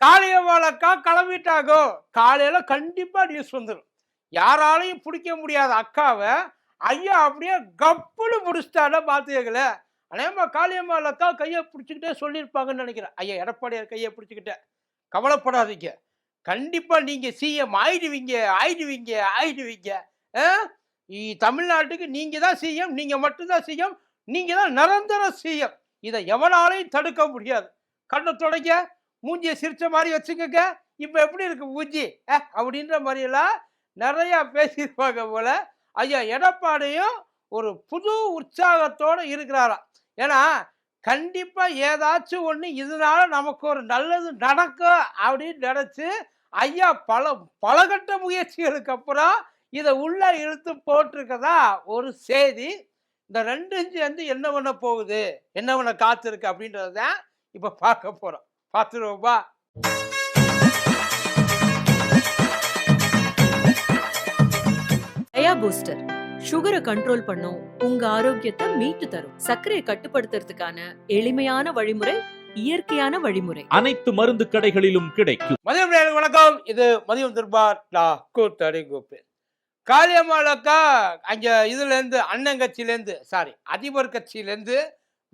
காளியம்மாளக்கா கிளம்பிட்டாகோ? காலையில கண்டிப்பா நியூஸ் வந்துடும் யாராலையும் பிடிக்க முடியாத அக்காவை ஐயா அப்படியே கப்புன்னு பிடிச்சிட்டானா பார்த்துக்கல அநேகமா காளியம்மாளக்கா கையை பிடிச்சிக்கிட்டே சொல்லியிருப்பாங்கன்னு நினைக்கிறேன். ஐயா எடப்பாடியார் கையை பிடிச்சிக்கிட்டே. கவலைப்படாதீங்க. கண்டிப்பாக நீங்கள் சிஎம் ஆயிடுவீங்க ஆயிடுவீங்க ஆயிடுவீங்க. ஆ? தமிழ்நாட்டுக்கு நீங்கள் தான் சிஎம் நீங்கள் மட்டும்தான் சிஎம் நீங்கள் தான் நிரந்தர சிஎம் இதை எவனாலையும் தடுக்க முடியாது. கண்ணை தொடங்க. மூஞ்சியை சிரிச்ச மாதிரி வச்சுக்கோங்க. இப்போ எப்படி இருக்கு மூஞ்சி? அப்படின்ற மாதிரியெல்லாம் நிறையா பேசியிருப்பாங்க போல. ஐயா எடப்பாடியும் ஒரு புது உற்சாகத்தோடு இருக்கிறாராம். ஏன்னா கண்டிப்பாக ஏதாச்சும் ஒன்று இதனால நமக்கு ஒரு நல்லது நடக்கும் அப்படின்னு நினச்சி ஐயா பல பலகட்ட முயற்சிகளுக்கு அப்புறம் இதை உள்ளே இழுத்து போட்டிருக்கதா ஒரு செய்தி. இந்த ரெண்டும் சேர்ந்து என்ன பண்ண போகுது? என்ன பண்ண காத்திருக்கு அப்படின்றத தான் பார்க்க பார்க்க போறோம் பார்த்துருவோம்பா டயா பூஸ்டர் சுகரை கண்ட்ரோல் பண்ணும் உங்க ஆரோக்கியத்தை மீட்டு தரும். சர்க்கரையை கட்டுப்படுத்துறதுக்கான எளிமையான வழிமுறை இயற்கையான வழிமுறை. அனைத்து மருந்து கடைகளிலும் கிடைக்கும். மதியம் நேயர்களுக்கு வணக்கம். இது மதியம் திருபார் நான் கூத்தடி கோப்பு காளியம்மாளக்கா அங்க இதுல இருந்து அண்ணன் கட்சியில இருந்து சாரி அதிபர் கட்சியில இருந்து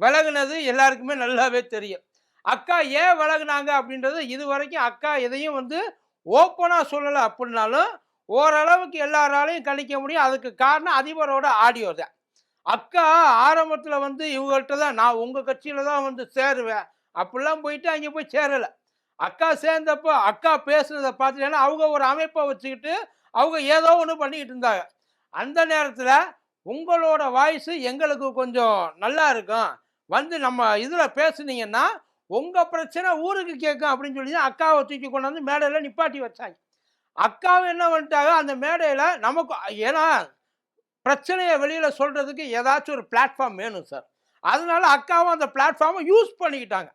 விலகுனது எல்லாருக்குமே நல்லாவே தெரியும். அக்கா ஏன் விலகுனாங்க அப்படின்றது இது வரைக்கும் அக்கா எதையும் வந்து ஓப்பனாக சொல்லலை அப்படின்னாலும் ஓரளவுக்கு எல்லாராலையும் கணிக்க முடியும். அதுக்கு காரணம் அதிபரோட ஆடியோ தான். அக்கா ஆரம்பத்தில் வந்து இவங்கள்ட்ட தான் நான் உங்கள் கட்சியில் தான் வந்து சேருவேன். அப்படிலாம் போயிட்டு அங்கே போய் சேரலை. அக்கா சேர்ந்தப்போ அக்கா பேசுனதை பார்த்துட்டேன்னா அவங்க ஒரு அமைப்பை வச்சுக்கிட்டு அவங்க ஏதோ ஒன்று பண்ணிக்கிட்டு இருந்தாங்க. அந்த நேரத்தில் உங்களோட வாய்ஸு எங்களுக்கு கொஞ்சம் நல்லா இருக்கும். வந்து நம்ம இதில் பேசுனீங்கன்னா உங்கள் பிரச்சனை ஊருக்கு கேட்கும் அப்படின்னு சொல்லி தான் அக்காவை தூக்கி கொண்டு வந்து மேடையில் நிப்பாட்டி வச்சாங்க. அக்காவும் என்ன பண்ணிட்டாங்க? அந்த மேடையில் நமக்கு ஏன்னா பிரச்சனையை வெளியில் சொல்கிறதுக்கு ஏதாச்சும் ஒரு பிளாட்ஃபார்ம் வேணும் சார் அதனால அக்காவும் அந்த பிளாட்ஃபார்மை யூஸ் பண்ணிக்கிட்டாங்க.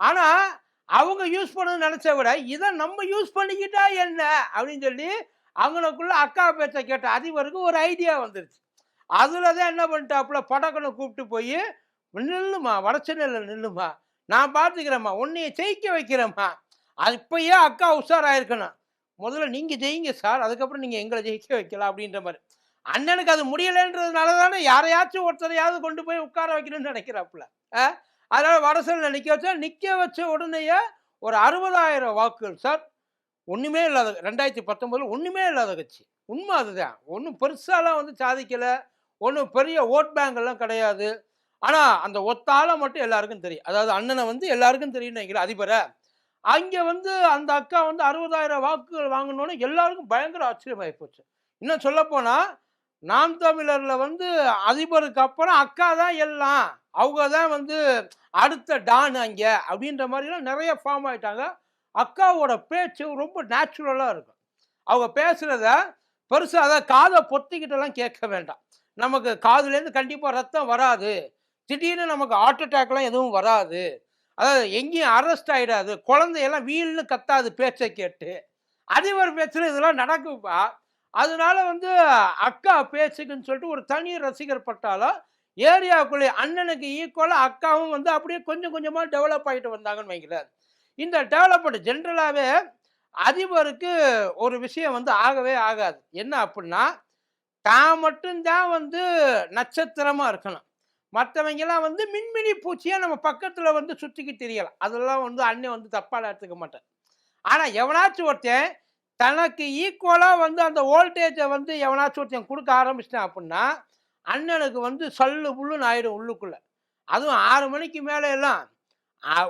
ஆனால் அவங்க யூஸ் பண்ணணும்னு நினச்ச விட இதை நம்ம யூஸ் பண்ணிக்கிட்டா என்ன? அப்படின்னு சொல்லி அவங்களுக்குள்ள அக்கா பேச்சை கேட்ட அதிபருக்கு ஒரு ஐடியா வந்துருச்சு. அதில் தான் என்ன பண்ணிட்டாப்புல படக்கனை கூப்பிட்டு போய் நில்லுமா வடச்சென்னையில் நில்லுமா? நான் பார்த்துக்கிறேம்மா உன்னைய ஜெயிக்க வைக்கிறேம்மா. அது இப்பயே அக்கா உஷாராயிருக்கணும். முதல்ல நீங்கள் ஜெயிங்க சார் அதுக்கப்புறம் நீங்கள் எங்களை ஜெயிக்க வைக்கலாம் அப்படின்ற மாதிரி. அண்ணனுக்கு அது முடியலைன்றதுனால தானே யாரையாச்சும் ஒருத்தரையாவது கொண்டு போய் உட்கார வைக்கணும்னு நினைக்கிறாப்புல. ஆ? அதனால வடசல்ல நிற்க வச்சா நிற்க வச்ச உடனேயே ஒரு அறுபதாயிரம் வாக்குகள் சார். ஒன்றுமே இல்லாத ரெண்டாயிரத்தி பத்தொம்போதில் ஒன்றுமே இல்லாத கட்சி. உண்மை அதுதான். ஒன்றும் பெருசாலாம் வந்து சாதிக்கலை. ஒன்றும் பெரிய ஓட் பேங்க் எல்லாம் கிடையாது. ஆனால் அந்த ஒத்தால மட்டும் எல்லாருக்கும் தெரியும். அதாவது அண்ணனை வந்து எல்லாருக்கும் தெரியும் நினைக்கிறேன் அதிபரை. அங்கே வந்து அந்த அக்கா வந்து அறுபதாயிரம் வாக்குகள் வாங்கினோன்னு எல்லாருக்கும் பயங்கர ஆச்சரியமாகி போச்சு. இன்னும் சொல்லப்போனால் நாம் தமிழரில் வந்து அதிபருக்கு அப்புறம் அக்கா தான் எல்லாம். அவங்க தான் வந்து அடுத்த டான் அங்கே அப்படின்ற மாதிரிலாம் நிறைய ஃபார்ம் ஆயிட்டாங்க. அக்காவோட பேச்சு ரொம்ப நேச்சுரலாக இருக்கும். அவங்க பேசுகிறத பெருசாக அதை காதை பொத்திக்கிட்டெல்லாம் கேட்க வேண்டாம். நமக்கு காதுலேருந்து கண்டிப்பாக ரத்தம் வராது. திடீர்னு நமக்கு ஹார்ட் அட்டாக்லாம் எதுவும் வராது. அதாவது எங்கேயும் அரெஸ்ட் ஆகிடாது குழந்தையெல்லாம் வீல்னு கத்தாது பேச்சை கேட்டு. அதிபர் பேச்சில் இதெல்லாம் நடக்குப்பா. அதனால வந்து அக்கா பேச்சுக்குன்னு சொல்லிட்டு ஒரு தனி ரசிகர் பட்டாலும் ஏரியாவுக்குள்ளே அண்ணனுக்கு ஈக்குவலாக அக்காவும் வந்து அப்படியே கொஞ்சம் கொஞ்சமாக டெவலப் ஆகிட்டு வந்தாங்கன்னு வைக்கிறார் இந்த டெவலப்மெண்ட் ஜென்ரலாகவே அதிபருக்கு ஒரு விஷயம் வந்து ஆகவே ஆகாது. என்ன அப்படின்னா தான் மட்டும்தான் வந்து நட்சத்திரமாக இருக்கணும். மற்றவங்கெல்லாம் வந்து மின்மினி பூச்சியாக நம்ம பக்கத்தில் வந்து சுற்றிக்கி தெரியலாம் அதெல்லாம் வந்து அண்ணன் வந்து தப்பாக எடுத்துக்க மாட்டேன் ஆனால் எவனாச்சும் ஒருத்தன் தனக்கு ஈக்குவலாக வந்து அந்த வோல்டேஜை வந்து எவனாச்சும் ஒருத்தன் கொடுக்க ஆரம்பிச்சிட்டான் அப்படின்னா அண்ணனுக்கு வந்து சல்லு புல்லுன்னு ஆயிடும் உள்ளுக்குள்ளே. அதுவும் ஆறு மணிக்கு மேலே எல்லாம்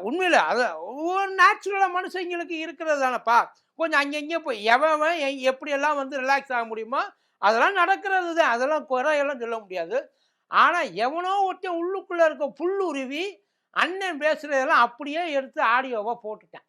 உண்மையில் அது ஒவ்வொரு நேச்சுரலாக மனுஷங்களுக்கு இருக்கிறது தானப்பா. கொஞ்சம் அங்கங்கே போய் எவன் எப்படியெல்லாம் வந்து ரிலாக்ஸ் ஆக முடியுமோ அதெல்லாம் நடக்கிறது தான் அதெல்லாம் குறையெல்லாம் சொல்ல முடியாது. ஆனால் எவனோ ஒருத்தன் உள்ளுக்குள்ளே இருக்க புல்லுருவி அண்ணன் பேசுகிறதெல்லாம் அப்படியே எடுத்து ஆடியோவாக போட்டுட்டான்.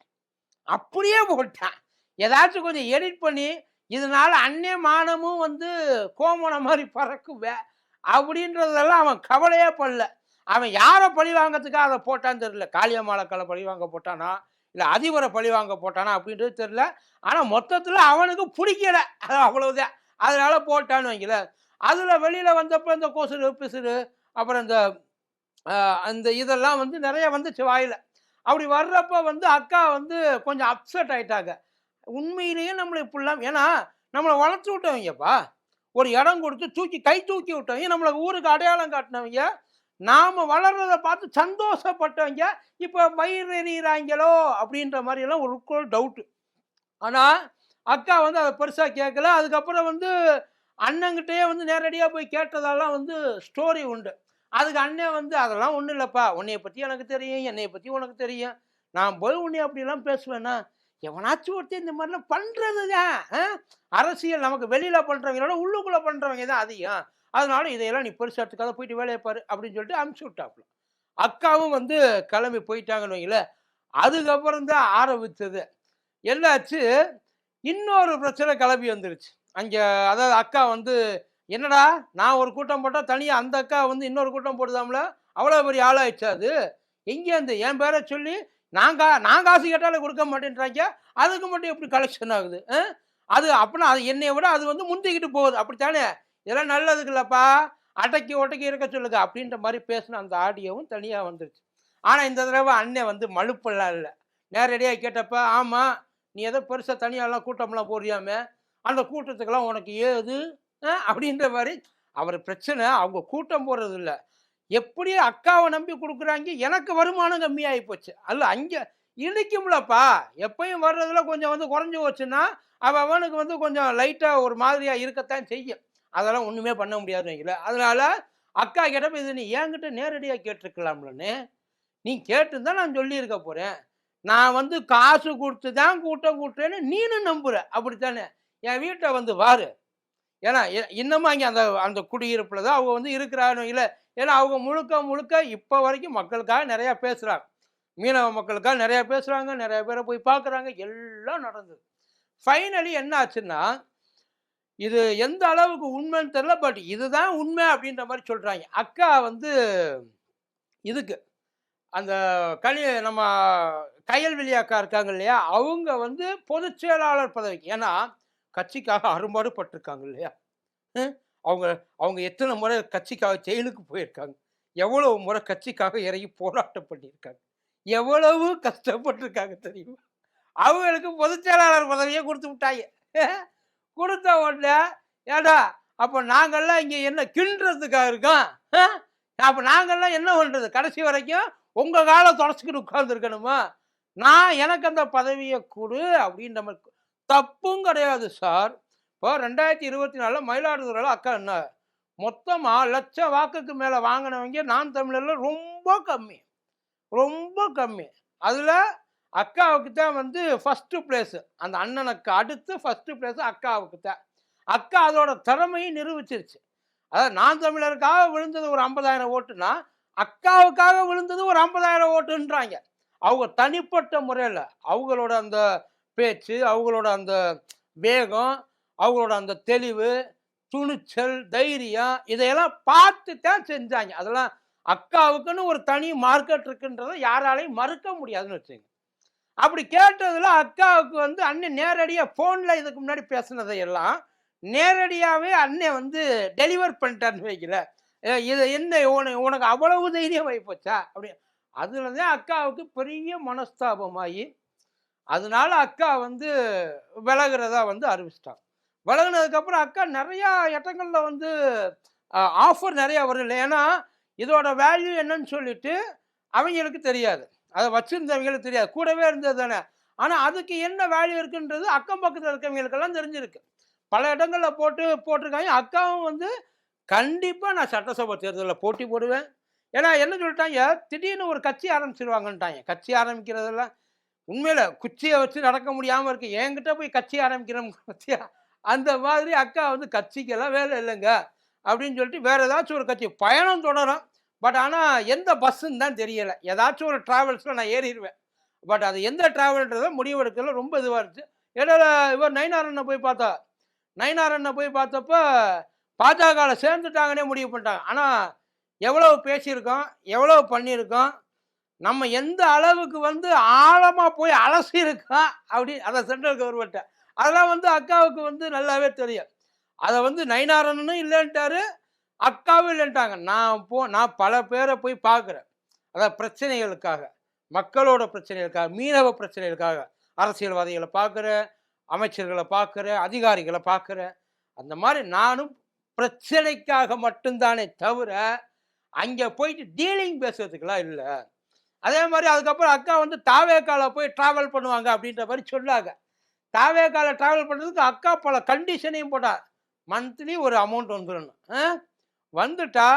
அப்படியே போட்டான். ஏதாச்சும் கொஞ்சம் எடிட் பண்ணி இதனால அண்ணே மானமும் வந்து கோமணம் மாதிரி பறக்குவே அப்படின்றதெல்லாம் அவன் கவலையே படல. அவன் யாரை பழி வாங்கிறதுக்காக அதை போட்டான்னு தெரியல. காளியம்மாளக்களை பழி வாங்க போட்டானா? இல்லை அதிபரை பழி வாங்க போட்டானா அப்படின்றது தெரியல. ஆனால் மொத்தத்தில் அவனுக்கு பிடிக்கலை. அது அவ்வளவுதான். அதனால் போட்டான்னு வைங்களேன். அதில் வெளியில் வந்தப்போ இந்த கொசுறு பிசுறு அப்புறம் இந்த அந்த இதெல்லாம் வந்து நிறைய வந்துச்சு வாயில். அப்படி வர்றப்போ வந்து அக்கா வந்து கொஞ்சம் அப்செட் ஆயிட்டாங்க. உண்மையிலேயே நம்மளை இப்படிலாம் ஏன்னா நம்மளை வளர்த்து விட்டவங்கப்பா. ஒரு இடம் கொடுத்து தூக்கி கை தூக்கி விட்டவங்க நம்மளை ஊருக்கு அடையாளம் காட்டினவங்க நாம் வளர்றதை பார்த்து சந்தோஷப்பட்டவங்க இப்போ வயிறு எறிகிறாங்களோ அப்படின்ற மாதிரியெல்லாம் ஒரு டவுட்டு ஆனால் அக்கா வந்து அதை பெருசாக கேட்கல. அதுக்கப்புறம் வந்து அண்ணங்கிட்டே வந்து நேரடியாக போய் கேட்டதெல்லாம் வந்து ஸ்டோரி உண்டு. அதுக்கு அண்ணன் வந்து அதெல்லாம் ஒன்றும் இல்லைப்பா. உன்னைய பற்றி எனக்கு தெரியும். என்னைய பற்றி உனக்கு தெரியும். நான் போய் உன்னை அப்படிலாம் பேசுவேன்னா எவனாச்சும் ஒருத்தர் இந்த மாதிரிலாம் பண்ணுறது தான் அரசியல் நமக்கு வெளியில் பண்ணுறவங்களோட உள்ளுக்குள்ளே பண்ணுறவங்க தான் அதிகம். அதனால இதையெல்லாம் நீ பெருசாக எடுத்துக்காத போயிட்டு வேலையை பாரு அப்படின்னு சொல்லிட்டு அனுப்பிச்சு விட்டாப்புல. அக்காவும் வந்து கிளம்பி போயிட்டாங்கன்னு வைங்களேன் அதுக்கப்புறம் தான் ஆரம்பித்தது என்னாச்சு? இன்னொரு பிரச்சனை கிளம்பி வந்துருச்சு. அங்கே அதாவது அக்கா வந்து என்னடா நான் ஒரு கூட்டம் போட்டால் தனியாக அந்த அக்கா வந்து இன்னொரு கூட்டம் போடுதாம்ல? அவ்வளோ பெரிய ஆளாயிடுச்சு அது? எங்கேருந்து என் பேரை சொல்லி நாங்கள் நான் காசு கேட்டாலும் கொடுக்க மாட்டேன்றாங்க. அதுக்கு மட்டும் எப்படி கலெக்ஷன் ஆகுது அது அப்படின்னா அது என்னை விட அது வந்து முந்திக்கிட்டு போகுது. அப்படித்தானே? இதெல்லாம் நல்லதுக்கு இல்லைப்பா. அடக்கி ஒட்டக்கி இருக்க சொல்லுங்க. அப்படின்ற மாதிரி பேசின அந்த ஆடியோவும் தனியாக வந்துருச்சு. ஆனால் இந்த தடவை அண்ணன் வந்து மழுப்பெல்லாம் இல்லை. நேரடியாக கேட்டப்ப ஆமாம் நீ ஏதோ பெருசாக தனியாலாம் கூட்டம்லாம் போறியாமே அந்த கூட்டத்துக்கெல்லாம் உனக்கு ஏது? அப்படின்ற மாதிரி அவர் பிரச்சனை அவங்க கூட்டம் போடுறது இல்லை எப்படி அக்காவை நம்பி கொடுக்குறாங்க? எனக்கு வருமானம் கம்மியாகி போச்சு. அல்ல அங்கே இடிக்கும்லப்பா எப்பயும் வர்றதுல கொஞ்சம் வந்து குறைஞ்சி போச்சுன்னா அவன் அவனுக்கு வந்து கொஞ்சம் லைட்டாக ஒரு மாதிரியாக இருக்கத்தான் செய்யும். அதெல்லாம் ஒன்றுமே பண்ண முடியாது வைக்கல அதனால் அக்கா கேட்டப்ப இது நீ என்கிட்ட நேரடியாக கேட்டிருக்கலாம்லன்னு நீ கேட்டுருந்தா நான் சொல்லியிருக்க போகிறேன் நான் வந்து காசு கொடுத்து தான் கூட்டம் கூட்டுறேன்னு நீனும் நம்புகிறேன் அப்படித்தானே? என் வீட்டை வந்து வாரு. ஏன்னா இன்னமும் அங்கே அந்த அந்த குடியிருப்பில் தான் அவங்க வந்து இருக்கிறான்னு இல்லை. ஏன்னா அவங்க முழுக்க முழுக்க இப்போ வரைக்கும் மக்களுக்காக நிறையா பேசுகிறாங்க மீனவ மக்களுக்காக நிறையா பேசுகிறாங்க நிறைய பேரை போய் பார்க்குறாங்க எல்லாம் நடந்தது. ஃபைனலி என்ன ஆச்சுன்னா இது எந்த அளவுக்கு உண்மைன்னு தெரியல பட் இதுதான் உண்மை அப்படின்ற மாதிரி சொல்கிறாங்க அக்கா வந்து இதுக்கு அந்த கனி நம்ம கயல்வெளி அக்கா இருக்காங்க இல்லையா அவங்க வந்து பொதுச் செயலாளர் பதவிக்கு. ஏன்னா கட்சிக்காக அரும்பாடு பட்டிருக்காங்க இல்லையா அவங்க அவங்க எத்தனை முறை கட்சிக்காக ஜெயிலுக்கு போயிருக்காங்க? எவ்வளவு முறை கட்சிக்காக இறங்கி போராட்டம் பண்ணியிருக்காங்க? எவ்வளவு கஷ்டப்பட்டிருக்காங்க தெரியுமா? அவங்களுக்கு பொதுச் செயலாளர் பதவியே கொடுத்து விட்டாங்க. கொடுத்த உடனே ஏடா அப்போ நாங்கள்லாம் இங்கே என்ன கிண்டுறதுக்காக இருக்கோம்? அப்போ நாங்கள்லாம் என்ன பண்ணுறது கடைசி வரைக்கும் உங்கள் காலை தொடச்சிக்கிட்டு உட்காந்துருக்கணுமா நான் எனக்கு அந்த பதவியை கொடு அப்படின்ற மாதிரி தப்பும் கிடையாது சார். இப்போ ரெண்டாயிரத்தி இருபத்தி நாலில் மயிலாடுதுறையில் அக்கா என்ன? மொத்தமாக லட்ச வாக்குக்கு மேலே வாங்கினவங்க நான் தமிழரில் ரொம்ப கம்மி. ரொம்ப கம்மி. அதில் அக்காவுக்கு தான் வந்து ஃபஸ்ட்டு பிளேஸு அந்த அண்ணனுக்கு அடுத்து ஃபஸ்ட்டு பிளேஸு அக்காவுக்கு தான். அக்கா அதோட திறமையும் நிரூபிச்சிருச்சு. அதாவது நான் தமிழருக்காக விழுந்தது ஒரு ஐம்பதாயிரம் ஓட்டுனா அக்காவுக்காக விழுந்தது ஒரு ஐம்பதாயிரம் ஓட்டுன்றாங்க. அவங்க தனிப்பட்ட முறையில் அவங்களோட அந்த பேச்சு அவங்களோட அந்த வேகம் அவங்களோட அந்த தெளிவு துணிச்சல் தைரியம் இதையெல்லாம் பார்த்து தான் செஞ்சாங்க. அதெல்லாம் அக்காவுக்குன்னு ஒரு தனி மார்க்கெட் இருக்குன்றதை யாராலையும் மறுக்க முடியாதுன்னு வச்சுங்க அப்படி கேட்டதில் அக்காவுக்கு வந்து அண்ணன் நேரடியாக ஃபோனில் இதுக்கு முன்னாடி பேசுனதை எல்லாம் நேரடியாகவே அண்ணன் வந்து டெலிவர் பண்ணிட்டாருன்னு வைக்கல. இது என்ன உன- உனக்கு அவ்வளவு தைரியம் போச்சா? அப்படி. அதில் தான் அக்காவுக்கு பெரிய மனஸ்தாபமாகி அதனால அக்கா வந்து விலகிறதா வந்து அறிவிச்சிட்டாங்க. விலகுனதுக்கப்புறம் அக்கா நிறையா இடங்களில் வந்து ஆஃபர் நிறையா வரும் இல்லை ஏன்னா இதோட வேல்யூ என்னன்னு சொல்லிட்டு அவங்களுக்கு தெரியாது. அதை வச்சுருந்தவங்களுக்கு தெரியாது. கூடவே இருந்தது தானே. ஆனால் அதுக்கு என்ன வேல்யூ இருக்குன்றது அக்கம் பக்கத்தில் இருக்கவங்களுக்கெல்லாம் தெரிஞ்சிருக்கு. பல இடங்களில் போட்டு போட்டிருக்காங்க. அக்காவும் வந்து கண்டிப்பாக நான் சட்டசபை தேர்தலில் போட்டி போடுவேன். ஏன்னா என்ன சொல்லிட்டாங்க? திடீர்னு ஒரு கட்சி ஆரம்பிச்சிருவாங்கன்ட்டாங்க. கட்சி ஆரம்பிக்கிறதெல்லாம் உண்மையில குச்சியை வச்சு நடக்க முடியாமல் இருக்கு. என்கிட்ட போய் கட்சி ஆரம்பிக்கிறோம் பத்தியா? அந்த மாதிரி அக்கா வந்து கட்சிக்கெல்லாம் வேலை இல்லைங்க. அப்படின்னு சொல்லிட்டு வேற ஏதாச்சும் ஒரு கட்சி. பயணம் தொடரும். பட் ஆனால் எந்த பஸ்ஸுன்னு தான் தெரியலை. ஏதாச்சும் ஒரு ட்ராவல்ஸில் நான் ஏறிடுவேன். பட் அது எந்த ட்ராவல்ன்றதை முடிவெடுக்கல. ரொம்ப இதுவாக இருந்துச்சு. இடையில இவர் நயினாரண்ணை போய் பார்த்தா நயினாரண்ணை போய் பார்த்தப்போ பாஜகவில் சேர்ந்துட்டாங்கன்னே முடிவு பண்ணிட்டாங்க. ஆனால் எவ்வளோ பேசியிருக்கோம் எவ்வளோ பண்ணியிருக்கோம் நம்ம எந்த அளவுக்கு வந்து ஆழமாக போய் அலசியிருக்கோம் அப்படி அதை சென்ட்ரல் கவர்மெண்ட்டை அதெல்லாம் வந்து அக்காவுக்கு வந்து நல்லாவே தெரியும். அதை வந்து நயினாரனும் இல்லைன்ட்டாரு அக்காவும் இல்லைன்ட்டாங்க. நான் போ நான் பல பேரை போய் பார்க்குறேன் அதான் பிரச்சனைகளுக்காக மக்களோட பிரச்சனைகளுக்காக மீனவ பிரச்சனைகளுக்காக அரசியல்வாதிகளை பார்க்குறேன் அமைச்சர்களை பார்க்குறேன் அதிகாரிகளை பார்க்குறேன் அந்த மாதிரி நானும் பிரச்சனைக்காக மட்டும்தானே தவிர அங்கே போயிட்டு டீலிங் பேசுறதுக்கெல்லாம் இல்லை. அதே மாதிரி அதுக்கப்புறம் அக்கா வந்து தாவேக்கால போய் ட்ராவல் பண்ணுவாங்க அப்படின்ற மாதிரி சொல்லாங்க தாவேக்கால ட்ராவல் பண்ணுறதுக்கு அக்கா பல கண்டிஷனையும் போட்டார் மந்த்லி ஒரு அமௌண்ட் வந்துடணும். ஆ? வந்துட்டா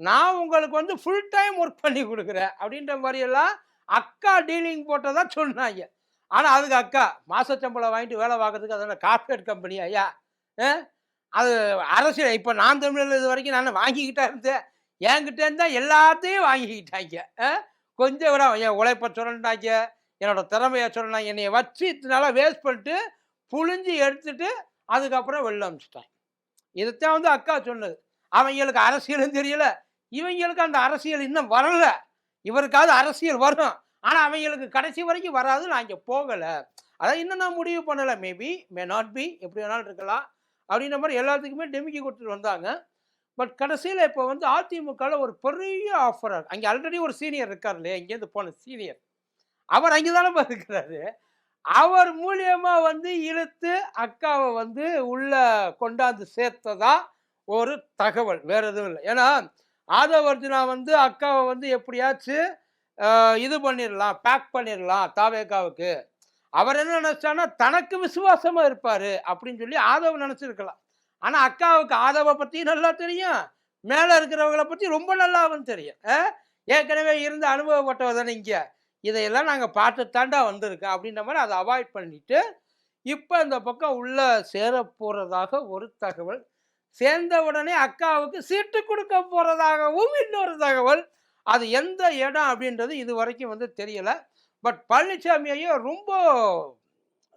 நான் உங்களுக்கு வந்து ஃபுல் டைம் ஒர்க் பண்ணி கொடுக்குறேன் அப்படின்ற மாதிரியெல்லாம் அக்கா டீலிங் போட்டதா சொன்னாங்க. ஆனால் அதுக்கு அக்கா மாசச்சம்பளம் வாங்கிட்டு வேலை பார்க்கறதுக்கு அதோட கார்பரேட் கம்பெனி ஐயா? ஆ? அது அரசியல் இப்போ நான் தமிழில் இது வரைக்கும் நான் வாங்கிக்கிட்டே இருந்தேன். என்கிட்ட இருந்தால் எல்லாத்தையும் வாங்கிக்கிட்டாங்க. ஆ? கொஞ்சம் விட என் உழைப்பை சுரண்டாங்க என்னோட திறமையை சொல்லணும் என்னைய வச்சு இத்தனால வேஸ்ட் பண்ணிட்டு புழிஞ்சு எடுத்துட்டு அதுக்கப்புறம் வெளில அனுப்பிச்சிட்டான். இதைத்தான் வந்து அக்கா சொன்னது. அவங்களுக்கு அரசியலும் தெரியல. இவங்களுக்கு அந்த அரசியல் இன்னும் வரல. இவருக்காவது அரசியல் வரும். ஆனால் அவங்களுக்கு கடைசி வரைக்கும் வராது. நான் இங்கே போகலை. அதான் இன்னும் நான் முடிவு பண்ணலை. மேபி மே நாட் பி எப்படி வேணாலும் இருக்கலாம். அப்படின்ற மாதிரி எல்லாத்துக்குமே டெமிக்கி கொடுத்துட்டு வந்தாங்க. பட் கடைசியில் இப்போ வந்து அதிமுகவில் ஒரு பெரிய ஆஃபர் அங்கே ஆல்ரெடி ஒரு சீனியர் இருக்கார் இல்லையா? இங்கேருந்து போன சீனியர் அவர் அங்கே தானே இருக்கிறாரு. அவர் மூலியமாக வந்து இழுத்து அக்காவை வந்து உள்ளே கொண்டாந்து சேர்த்ததா ஒரு தகவல். வேறு எதுவும் இல்லை. ஏன்னா ஆதவர்ஜுனா வந்து அக்காவை வந்து எப்படியாச்சும் இது பண்ணிடலாம் பேக் பண்ணிடலாம் தாவேக்காவுக்கு அவர் என்ன நினச்சான்னா தனக்கு விசுவாசமாக இருப்பார் அப்படின்னு சொல்லி ஆதவ நினச்சிருக்கலாம். ஆனால் அக்காவுக்கு ஆதவை பற்றி நல்லா தெரியும். மேலே இருக்கிறவங்கள பற்றி ரொம்ப நல்லாவும் தெரியும். ஏற்கனவே இருந்த அனுபவப்பட்டவர் தானே இங்கே. இதையெல்லாம் நாங்கள் பார்த்து தாண்டா வந்திருக்கோம் அப்படின்ற மாதிரி அதை அவாய்ட் பண்ணிவிட்டு இப்போ இந்த பக்கம் உள்ள சேர போகிறதாக ஒரு தகவல். சேர்ந்த உடனே அக்காவுக்கு சீட்டு கொடுக்க போகிறதாகவும் இன்னொரு தகவல். அது எந்த இடம் அப்படின்றது இது வரைக்கும் வந்து தெரியலை. பட் பழனிசாமி ஐயா ரொம்ப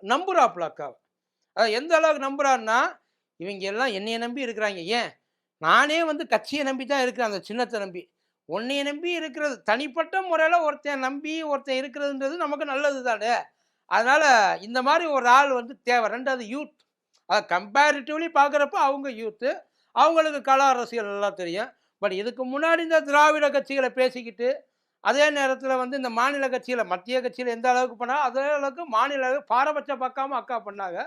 நம்புகிறாப்புல அக்காவை. அது எந்த அளவுக்கு நம்புறாருன்னா இவங்க எல்லாம் என்னைய நம்பி இருக்கிறாங்க. ஏன்? நானே வந்து கட்சியை நம்பி தான் இருக்கிறேன் அந்த சின்னத்தை நம்பி. உன்னைய நம்பி இருக்கிறது தனிப்பட்ட முறையில் ஒருத்தன் நம்பி ஒருத்தன் இருக்கிறதுன்றது நமக்கு நல்லது தானே? அதனால் இந்த மாதிரி ஒரு ஆள் வந்து தேவை. ரெண்டாவது யூத் அதை கம்பேரிட்டிவ்லி பார்க்குறப்ப அவங்க யூத்து அவங்களுக்கு கல அரசியல் நல்லா தெரியும். பட் இதுக்கு முன்னாடி இந்த திராவிட கட்சிகளை பேசிக்கிட்டு அதே நேரத்தில் வந்து இந்த மாநில கட்சியில் மத்திய கட்சியில் எந்த அளவுக்கு பண்ணால் அதே அளவுக்கு மாநில பாரபட்சம் பார்க்காம அக்கா பண்ணாங்க.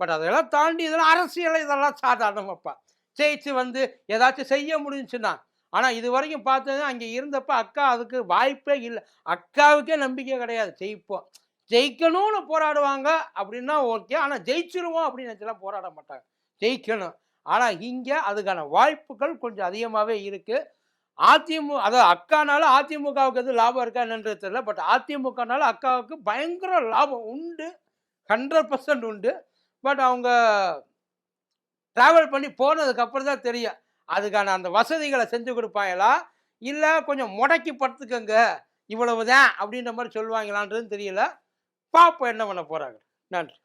பட் அதெல்லாம் தாண்டி இதெல்லாம் அரசியல் இதெல்லாம் சாதாரணமாப்பா. ஜெயிச்சு வந்து ஏதாச்சும் செய்ய முடிஞ்சுன்னா ஆனால் இது வரைக்கும் பார்த்தது அங்கே இருந்தப்ப அக்கா அதுக்கு வாய்ப்பே இல்லை. அக்காவுக்கே நம்பிக்கை கிடையாது. ஜெயிப்போம் ஜெயிக்கணும்னு போராடுவாங்க அப்படின்னா ஓகே. ஆனால் ஜெயிச்சிருவோம் அப்படின்னு நினச்சலாம் போராட மாட்டாங்க. ஜெயிக்கணும். ஆனால் இங்கே அதுக்கான வாய்ப்புகள் கொஞ்சம் அதிகமாகவே இருக்குது அதிமுக அதாவது அக்கானால அதிமுகவுக்கு எது லாபம் இருக்கா என்னன்றது தெரியல. பட் அதிமுகனால அக்காவுக்கு பயங்கர லாபம் உண்டு. ஹண்ட்ரட் பர்சன்ட் உண்டு. பட் அவங்க ட்ராவல் பண்ணி போனதுக்கப்புறம் தான் தெரியும். அதுக்கான அந்த வசதிகளை செஞ்சு கொடுப்பாங்களா? இல்லை கொஞ்சம் முடக்கி படுத்துக்கங்க இவ்வளவுதான் அப்படின்ற மாதிரி சொல்லுவாங்களான்றது தெரியல. பார்ப்போம் என்ன பண்ண போகிறாங்க நன்றி.